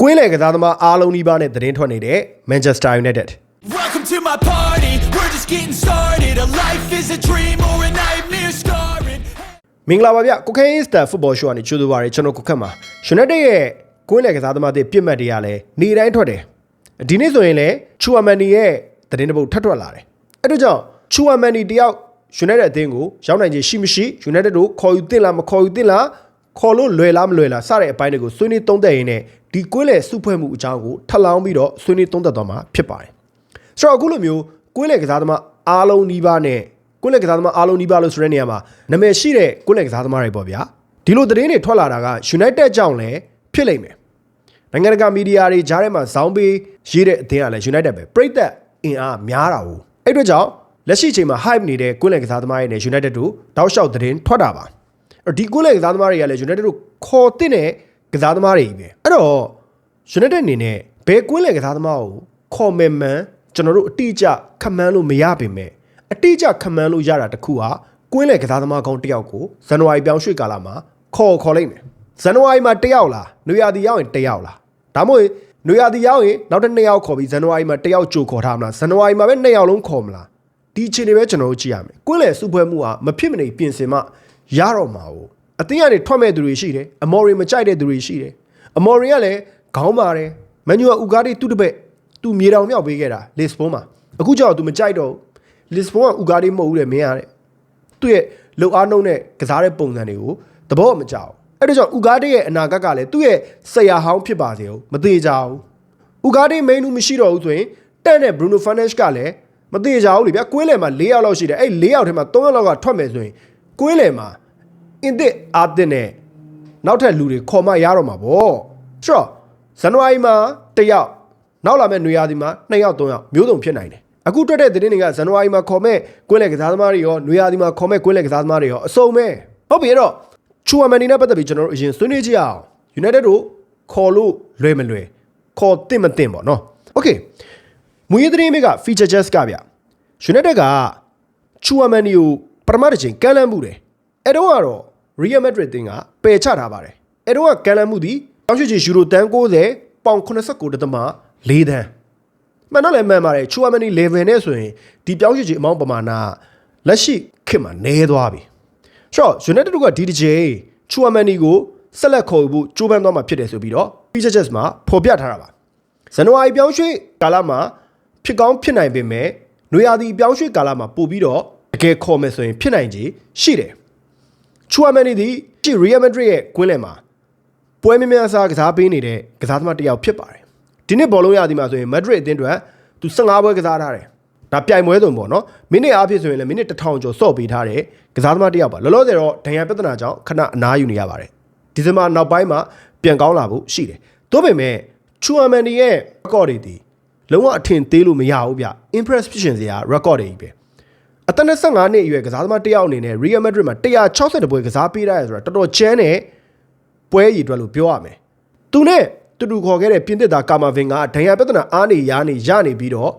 ကွင်းလေကစားသမားအားလုံးဒီပါနဲ့သတင်းထွက်နေတဲ့ Manchester United Welcome to my party. We're just getting started. A life is a dream or a nightmare scarring. မင်္ဂလာပါဗျကိုခဲစတာဖုတ်ဘောရှိုးကနေကြိုဆိုပါရစေကျွန်တော်ကိုခက်မှာ United ရဲ့ကွင်းလေကစားသမားတွေပြစ်မှတ်တွေကလည်းနေတိုင်းထွက်တယ်ဒီနေ့ဆိုရင်လည်းချူအမန်နီရဲ့သတင်းတစ်ပုဒ်ထပ်ထွက်လာတယ်အဲ့ဒါကြောင့်ချူအမန်နီတယောက် United အသင်းကိုရောက်နိုင်ခြင်းရှိမရှိ United တို့ခေါ်ယူသင့်လားမခေါ်ယူသင့်လားခေါ်လို့လွယ်လားမလွယ်လားစတဲ့အပိုင်းတွေကိုဆွေးနွေးသုံးသပ်ရင်းနဲ့ ဒီကွင်းလေစုဖွဲ့မှုအကြောင်းကိုထပ်လောင်းပြီးတော့ဆွေးနွေးသုံးသပ်သွားမှာဖြစ်ပါတယ်ဆိုတော့အခုလိုမျိုးကွင်းလေကစားသမားအားလုံးနီးပါးနဲ့ကွင်းလေကစားသမားအားလုံးနီးပါးလို့ဆိုတဲ့နေရာမှာနာမည်ရှိတဲ့ကွင်းလေကစားသမားတွေပေါ့ဗျာဒီလိုသတင်းတွေထွက်လာတာက United ကြောင့်လည်းဖြစ်လိမ့်မယ်နိုင်ငံတကာမီဒီယာတွေကြားထဲမှာဇောင်းပေးရေးတဲ့အသင်းကလည်း United ပဲပြိသက်အင်အားများတာ ਉਹ အဲ့အတွက်ကြောင့်လက်ရှိချိန်မှာ hype နေတဲ့ကွင်းလယ်ကစားသမားတွေနဲ့ United တို့တောက်လျှောက်သတင်းထွက်တာပါအဲ့တော့ဒီကွင်းလယ်ကစားသမားတွေကလည်း United တို့ခေါ်တဲ့နဲ့ ကစားသမားတွေကြီးပဲအဲ့တော့ United အနေနဲ့ဘယ်ကွင်းလယ်ကစားသမားကိုခေါ်မယ်မှန်ကျွန်တော်တို့အတိအကျခန့်မှန်းလို့မရပါပဲအတိအကျခန့်မှန်းလို့ရတာတခုဟာကွင်းလယ်ကစားသမားကောင်းတစ်ယောက်ကိုဇန်နဝါရီပြောင်းရွှေ့ကာလမှာခေါ်ခေါ်လိုက်မယ်ဇန်နဝါရီမှာတစ်ယောက်လားနွေရာသီရောက်ရင်တစ်ယောက်လားဒါမှမဟုတ်နွေရာသီရောက်ရင်နောက်တစ်နှစ်ယောက်ခေါ်ပြီးဇန်နဝါရီမှာတစ်ယောက်ကြိုခေါ်ထားမလားဇန်နဝါရီမှာပဲနှစ်ယောက်လုံးခေါ်မလားဒီအချိန်တွေပဲကျွန်တော်တို့ကြည့်ရမယ်ကွင်းလေစုပွဲမှုဟာမဖြစ်မနေပြင်ဆင်မှရတော့မှာ ਉਹ အသင်းကနေထွက်မဲ့သူတွေရှိတယ်အမော်ရီမကြိုက်တဲ့သူတွေရှိတယ်အမော်ရီကလည်းခေါင်းပါတယ်မန်ယူကဥကားတီသူ့တပည့်သူမြေတောင်မြောက်ပေးခဲ့တာလစ်ဘွန်မှာအခုကျတော့သူမကြိုက်တော့လစ်ဘွန်ကဥကားတီမဟုတ်ဘူးတဲ့မင်းရတဲ့သူ့ရဲ့လှုပ်အားနှုံးတဲ့ကစားတဲ့ပုံစံတွေကိုသဘောမကျဘူးအဲ့ဒါကြောင့်ဥကားတီရဲ့အနာဂတ်ကလည်းသူ့ရဲ့ဆရာဟောင်းဖြစ်ပါစေဦးမသေးကြဘူးဥကားတီမိန်နူမရှိတော့ဘူးဆိုရင်တက်တဲ့ဘရူနိုဖန်နက်ချ်ကလည်းမသေးကြဘူးလေဗျာကွင်းလယ်မှာ၄ယောက်လောက်ရှိတယ်အဲ့၄ယောက်ထဲမှာ၃ယောက်လောက်ကထွက်မယ်ဆိုရင်ကွင်းလယ်မှာ အင်တစ်အာတစ်နဲ့နောက်ထပ်လူတွေခေါ်မရတော့မှာပေါ့ဆိုတော့ဇန်နဝါရီမှာတစ်ယောက်နောက်လာမယ့်နွေရာသီမှာနှစ်ယောက်သုံးယောက်မျိုးစုံဖြစ်နိုင်တယ်အခုတွေ့တဲ့သတင်းတွေကဇန်နဝါရီမှာခေါ်မဲ့ကွင်းလယ်ကစားသမားတွေရောနွေရာသီမှာခေါ်မဲ့ကွင်းလယ်ကစားသမားတွေရောအစုံပဲဟုတ်ပြီအဲ့တော့ချူအမန်နီနဲ့ပတ်သက်ပြီးကျွန်တော်တို့အရင်ဆွေးနွေးကြည့်အောင် United တို့ခေါ်လို့လွယ်မလွယ်ခေါ်တင်မတင်ပေါ့နော် Okay မူရင်းသတင်းမိက feature just ကဗျ United ကချူအမန်နီကိုပထမတစ်ချိန်ကန်လန်းမှုတယ် အဲ့တော့ကတော့ Real Madrid တင်ကပယ်ချထားပါတယ်အဲ့တော့ကကန်လန်းမှုသည်တောင်းရွှေချီယူရိုတန်90ပေါင်89တသမ4တန်းမှန်တော့လည်းမှန်ပါတယ်ချူအမန်နီ level နဲ့ဆိုရင်ဒီပြောင်းရွှေချီအမောင်းပမာဏလက်ရှိခေတ်မှာနည်းသွားပြီဆိုတော့ United တို့ကဒီတစ်ချိန်ချူအမန်နီကိုဆက်လက်ခေါ်ယူဖို့ကြိုးပမ်းသွားမှာဖြစ်တယ်ဆိုပြီးတော့ feature just မှာဖော်ပြထားတာပါဇန်နဝါရီပြောင်းရွှေ့ကာလမှာဖြစ်ကောင်းဖြစ်နိုင်ပေမဲ့နွေရာသီပြောင်းရွှေ့ကာလမှာပို့ပြီးတော့တကယ်ခေါ်မယ်ဆိုရင်ဖြစ်နိုင်ခြေရှိတယ် ချူအမန်နီဒီရှီ Real Madrid ရဲ့ကွင်းလယ်မှာပွဲများများစားကစားပေးနေတဲ့ကစားသမားတစ်ယောက်ဖြစ်ပါတယ်ဒီနှစ်ဘောလုံးရာသီမှာဆိုရင် Madrid အသင်းအတွက်သူ15ပွဲကစားထားတယ်ဒါပြိုင်ပွဲစုံပေါ့နော်မိနစ်အားဖြင့်ဆိုရင်လည်းမိနစ်1000ကျော်စော့ပေးထားတယ်ကစားသမားတစ်ယောက်ပါလောလောဆယ်တော့ဒဏ်ရာပြဿနာကြောင့်ခဏအနားယူနေရပါတယ်ဒီဇင်ဘာနောက်ပိုင်းမှာပြန်ကောင်းလာဖို့ရှိတယ်သို့ပေမဲ့ချူအမန်နီရဲ့ record တွေဒီလုံးဝအထင်သေးလို့မရဘူးဗျ impress ဖြစ်ရှင်စရာ record တွေကြီးပဲ အသက်25နှစ်အရွယ်ကစားသမားတစ်ယောက်အနေနဲ့ Real Madrid မှာ160ပွဲကစားပေးရတယ်ဆိုတာတော်တော်ချမ်းတဲ့ပွဲရည်အတွက်လို့ပြောရမယ်။သူနဲ့တူတူခေါ်ခဲ့တဲ့ပြင်သစ်သားကာမာဗင်ကဒဏ်ရာပြဿနာအားနေရနေရနေပြီးတော့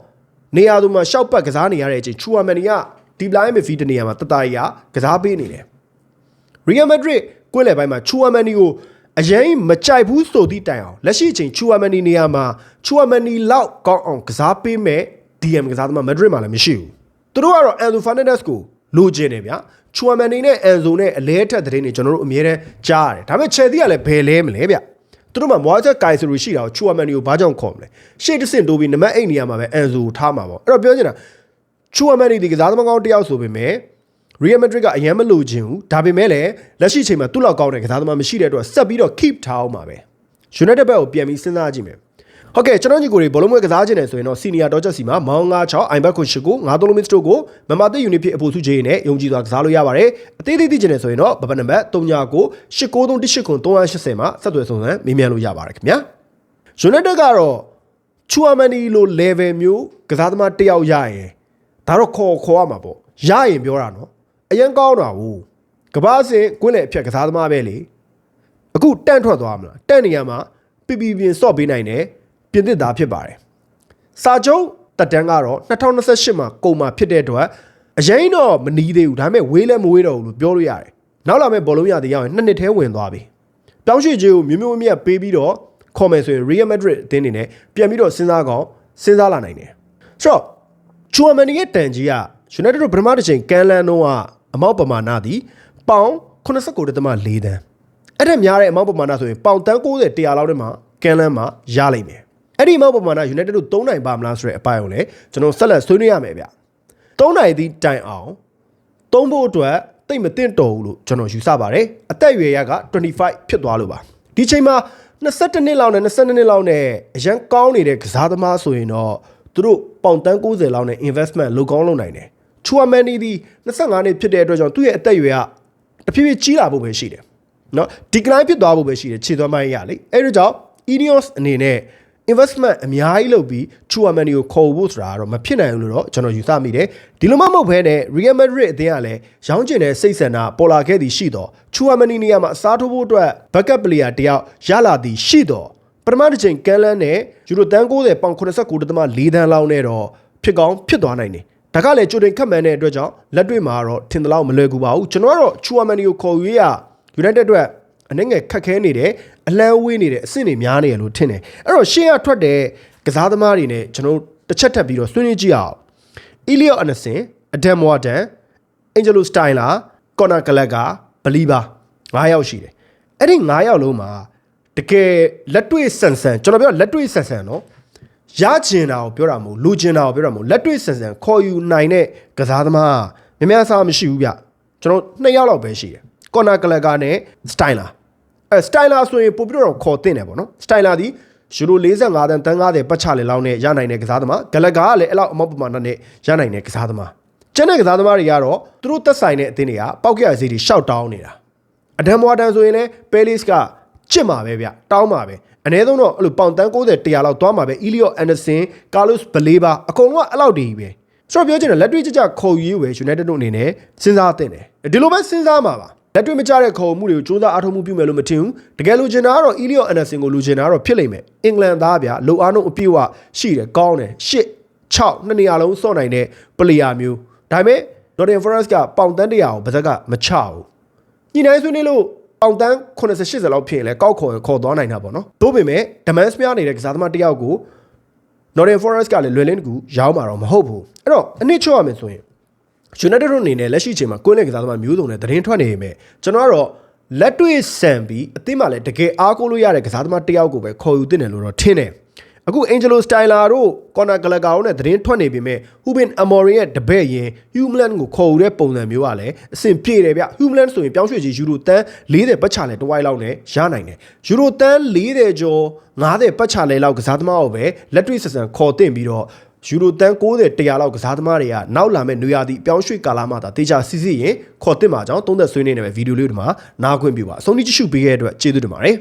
နေရာသူမှာရှောက်ပတ်ကစားနေရတဲ့အချိန်ချူအမန်နီကဒီပလိုင်းမီဖီတနေရာမှာတတရီကကစားပေးနေတယ်။ Real Madrid ကွင်းလယ်ပိုင်းမှာချူအမန်နီကိုအရင်မကြိုက်ဘူးဆိုသည့်တိုင်အောင်လက်ရှိအချိန်ချူအမန်နီနေရာမှာချူအမန်နီလောက်ကောင်းအောင်ကစားပေးမဲ့ DM ကစားသမားမက်ဒရစ်မှာလည်းမရှိဘူး သူတို့ကတော့အန်ဇိုဖာနက်ဒက်စ်ကိုလိုချင်တယ်ဗျာချူအမန်နီနဲ့အန်ဇိုနဲ့အလဲထက်တဲ့တွေကျွန်တော်တို့အမြဲတမ်းကြားရတယ်ဒါပေမဲ့ချယ်သီးကလည်းဘယ်လဲမလဲဗျသူတို့မှာမွားချက်ကိုင်ဆူရှိတာကိုချူအမန်နီကိုဘာကြောင့်ခေါ်မလဲရှေ့တစ်ဆင့်တိုးပြီးနံပါတ်8နေရာမှာပဲအန်ဇိုကိုထားမှာပေါ့အဲ့တော့ပြောချင်တာချူအမန်နီဒီကစားသမားကောင်းတစ်ယောက်ဆိုပေမဲ့ Real Madrid ကအရင်မလိုချင်ဘူးဒါပေမဲ့လည်းလက်ရှိချိန်မှာသူ့လောက်ကောင်းတဲ့ကစားသမားမရှိတဲ့အတွက်ဆက်ပြီးတော့ keep ထားအောင်ပါပဲ United ဘက်ကိုပြန်ပြီးစဉ်းစားကြည့်မယ် ဟုတ်ကဲ့ကျွန်တော်ညီကိုတွေဘောလုံးပွဲကစားခြင်းနဲ့ဆိုရင်တော့ Senior Dodgers စီမှာမောင်း96 iBet ကိုရှိကို9 mid stroke ကိုမမသိ unit ဖြစ်အဖို့စုချေနဲ့ယုံကြည်စွာကစားလို့ရပါတယ်အသေးသေးသိခြင်းနဲ့ဆိုရင်တော့ဘဘနံပါတ်39 89389380မှာဆက်သွယ်ဆောင်စမ်းမေးမြန်းလို့ရပါတယ်ခင်ဗျာ United ကတော့ Chuamani လို level မျိုးကစားသမားတစ်ယောက်ရရင်ဒါတော့ခေါ်ခေါ်ရမှာပေါ့ရရင်ပြောတာနော်အရင်ကောင်းတာဘူးကဘာစင်ကွင်းလေအဖြတ်ကစားသမားပဲလေအခုတန့်ထွက်သွားမလားတန့်နေရမှာပြပြပြင်းစော့ပေးနိုင်တယ် ပြင်သစ်သားဖြစ်ပါတယ်စာချုပ်တက်တန်းကတော့2028မှာကုန်မှာဖြစ်တဲ့အတွက်အရင်တော့မနီးသေးဘူးဒါပေမဲ့ဝေးလဲမဝေးတော့ဘူးလို့ပြောလို့ရတယ်နောက်လာမယ့်ဘောလုံးရတဲ့ရောက်ရင်နှစ်နှစ်ထဲဝင်သွားပြီပြောင်းရွှေ့ခြင်းကိုမျိုးမျိုးမြတ်ပေးပြီးတော့ခေါ်မယ်ဆိုရင် Real Madrid အသင်းအနေနဲ့ပြန်ပြီးတော့စဉ်းစားကောင်းစဉ်းစားလာနိုင်တယ်ဆိုတော့ချူအမန်နီရဲ့တန်ကြီးက United တို့ပထမတစ်ချိန်ကန်လန်တော့ကအမောက်ပမာဏသည်ပေါင်89.4တန်းအဲ့ဒါများတဲ့အမောက်ပမာဏဆိုရင်ပေါင်တန်း90 100လောက်ထဲမှာကန်လန်မှာရလိမ့်မယ် အဲ့ဒီမောက်ပမာဏ United တို့3နိုင်ပါမလားဆိုတဲ့အပိုင်းကိုလည်းကျွန်တော်ဆက်လက်ဆွေးနွေးရမယ်ဗျ3နိုင်သည့်တိုင်အောင်သုံးဖို့အတွက်တိတ်မတင့်တော်ဘူးလို့ကျွန်တော်ယူဆပါတယ်အသက်အရွယ်ရက25ဖြစ်သွားလို့ပါဒီချိန်မှာ22နှစ်လောက်နဲ့22နှစ်လောက်နဲ့အရန်ကောင်းနေတဲ့ကစားသမားဆိုရင်တော့သူတို့ပေါင်တန်း90လောက်နဲ့ investment လုပ်ကောင်းလုပ်နိုင်တယ်ချူအမန်နီဒီ25နှစ်ဖြစ်တဲ့အတွက်ကြောင့်သူ့ရဲ့အသက်အရွယ်ကတဖြည်းဖြည်းကြီးလာဖို့ပဲရှိတယ်နော်ဒီကလိုင်းဖြစ်သွားဖို့ပဲရှိတယ်ခြေသွမ်းပိုင်းရလေအဲ့ဒါကြောင့် Ineos အနေနဲ့ investment အများကြီးလုပ်ပြီးချူအမန်နီကိုခေါ်ဖို့ဆိုတာကတော့မဖြစ်နိုင်ဘူးလို့တော့ကျွန်တော်ယူဆမိတယ်ဒီလိုမှမဟုတ်ဘဲနဲ့ Real Madrid အသင်းကလည်းရောင်းကျင်တဲ့စိတ်ဆန္ဒပေါ်လာခဲ့သည်ရှိတော့ချူအမန်နီနေရာမှာအစားထိုးဖို့အတွက် backup player တယောက်ရလာသည်ရှိတော့ပထမတစ်ချိန်ကန်လန်းနဲ့ယူရိုတန်90ပေါင်89.4တန်းလောက်နဲ့တော့ဖြစ်ကောင်းဖြစ်သွားနိုင်တယ်ဒါကလည်းကြိုတင်ခတ်မှန်တဲ့အတွက်ကြောင့်လက်တွေ့မှာတော့ထင်သလောက်မလွယ်ကူပါဘူးကျွန်တော်ကတော့ချူအမန်နီကိုခေါ်ရွေးရ United အတွက်အနှငယ်ခက်ခဲနေတယ် အလန်းဝေးနေတယ်အဆင့်တွေများနေရလို့ထင်တယ်အဲ့တော့ရှေ့ကထွက်တဲ့ကစားသမားတွေနဲ့ကျွန်တော်တို့တစ်ချက်ထပ်ပြီးတော့ဆွေးနွေးကြည့်အောင်အီလီယိုအနဆင်အဒမ်ဝါဒန်အင်ဂျလိုစတိုင်လာကော်နာကလက်ကဘလီဘာ၅ယောက်ရှိတယ်အဲ့ဒီ၅ယောက်လုံးမှာတကယ်လက်တွေ့ဆန်ဆန်ကျွန်တော်ပြောလက်တွေ့ဆန်ဆန်နော်ရကျင်တာကိုပြောတာမဟုတ်လူကျင်တာကိုပြောတာမဟုတ်လက်တွေ့ဆန်ဆန်ခေါ်ယူနိုင်တဲ့ကစားသမားကများများစားမရှိဘူးဗျကျွန်တော်နှစ်ယောက်လောက်ပဲရှိတယ်ကော်နာကလက်ကနဲ့စတိုင်လာ အဲစတိုင်လာဆိုရင်ပို့ပြီးတော့ခေါ်တင်တယ်ပေါ့နော်စတိုင်လာဒီယူရို45တန်းတန်း90ပတ်ချလေလောက်နဲ့ရနိုင်တဲ့ကစားသမားဂလက်ကာကလည်းအဲ့လောက်အမောက်ပမာဏနဲ့ရနိုင်တဲ့ကစားသမားကျန်တဲ့ကစားသမားတွေကတော့သူတို့သက်ဆိုင်တဲ့အသင်းတွေကပောက်ကရစီတွေရှောက်တောင်းနေတာအဒမ်မွာတန်ဆိုရင်လည်းပဲလစ်ကကြစ်မှာပဲဗျတောင်းမှာပဲအနည်းဆုံးတော့အဲ့လိုပေါင်တန်း90 100လောက်သွားမှာပဲအီလီယိုအန်ဒါဆန်ကာလုစ်ဘလေဘာအကုန်လုံးကအဲ့လောက်တည်းပဲဆိုတော့ပြောချင်တယ်လက်တွေ့ကြကြခေါ်ယူရေးဝယ် United တို့အနေနဲ့စဉ်းစားသင့်တယ်ဒီလိုပဲစဉ်းစားမှာပါ လက်တွေ့မကျတဲ့ခေါ်မှုတွေကိုစူးစမ်းအားထုတ်မှုပြုမယ်လို့မထင်ဘူးတကယ်လို့ချင်တာကတော့အီလီယိုအန်ဒါဆန်ကိုလူချင်တာကတော့ဖြစ်လိမ့်မယ်အင်္ဂလန်သားဗျလိုအားလုံးအပြည့်အဝရှိတယ်ကောင်းတယ်ရှစ်6နှစ်နေရာလုံးစော့နိုင်တဲ့ပလေယာမျိုးဒါပေမဲ့ Nottingham Forest ကပေါင်တန်းတရာကိုပါဇက်ကမချဘူးညှိနှိုင်းဆွေးနွေးလို့ပေါင်တန်း80 80လောက်ဖြစ်ရင်လည်းကောက်ခေါ်ခေါ်သွားနိုင်တာပေါ့နော်။သို့ပေမဲ့ demand များနေတဲ့ကစားသမားတစ်ယောက်ကို Nottingham Forest ကလည်းလွယ်လင်းတကူရောင်းမှာတော့မဟုတ်ဘူး။အဲ့တော့အနည်းချော့ရမယ်ဆိုရင် United တို့အနေနဲ့လက်ရှိချိန်မှာကိုယ်နဲ့ကစားသမားမျိုးစုံနဲ့သတင်းထွက်နေပေမဲ့ကျွန်တော်ကတော့လက်တွေ့ဆန်ပြီးအသင်းမှာလည်းတကယ်အားကိုးလို့ရတဲ့ကစားသမားတစ်ယောက်ကိုပဲခေါ်ယူသင့်တယ်လို့တော့ထင်တယ်။အခု Angelo Styler တို့ Conor Gallagher တို့နဲ့သတင်းထွက်နေပေမဲ့ Ruben Amorim ရဲ့တပည့်ရင် Human ကိုခေါ်ယူတဲ့ပုံစံမျိုးကလည်းအဆင်ပြေတယ်ဗျ။ Human ဆိုရင်ပြောင်းရွှေ့ကြီးယူရိုတန်း40ပတ်ချလဲတဝိုင်းလောက်နဲ့ရနိုင်တယ်။ယူရိုတန်း40ကျော်90ပတ်ချလဲလောက်ကစားသမားကိုပဲလက်တွေ့ဆန်ဆန်ခေါ်တင်ပြီးတော့ ယူရိုတန်း90 100လောက်ကစားသမားတွေကနောက်လာမဲ့နွေရာသီပြောင်းရွှေ့ကာလမှာဒါတေချာစီစီရင်ခေါ်တင်မှာကြောင်းသုံးသက်ဆွေးနွေးနေမယ်ဗီဒီယိုလေးတွေမှာနားခွင့်ပြုပါအဆုံးထိကြည့်ရှုပေးခဲ့တဲ့အတွက်ကျေးဇူးတင်ပါတယ်